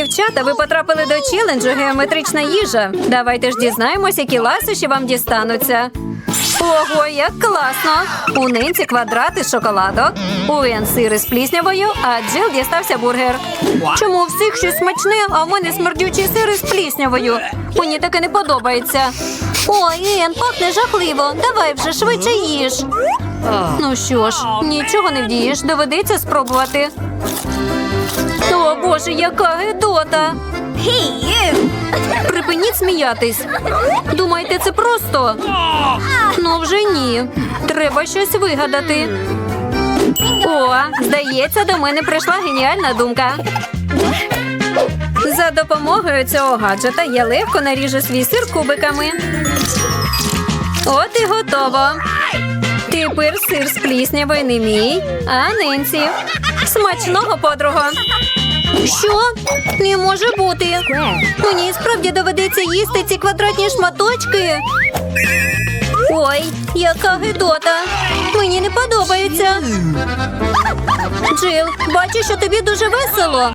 Дівчата, ви потрапили до челенджу геометрична їжа. Давайте ж дізнаємось, які ласощі вам дістануться. Ого, як класно! У Нинці квадрати з шоколаду, у Ен сири з пліснявою, а Джил дістався бургер. Чому у всіх щось смачне, а в мене смердючий сир із пліснявою? Мені таке не подобається. Ой, Ен, пахне жахливо. Давай вже швидше їж. Ну що ж, нічого не вдієш, доведеться спробувати. О, боже, яка гидота! Припиніть сміятись. Думаєте, це просто? Ну вже ні. Треба щось вигадати. О, здається, до мене прийшла геніальна думка. За допомогою цього гаджета я легко наріжу свій сир кубиками. От і готово. Тепер сир з пліснявою не мій, а нинці. Смачного подруга. Що? Не може бути. Мені справді доведеться їсти ці квадратні шматочки. Ой, яка гидота. Мені не подобається. Джил, бачу, що тобі дуже весело.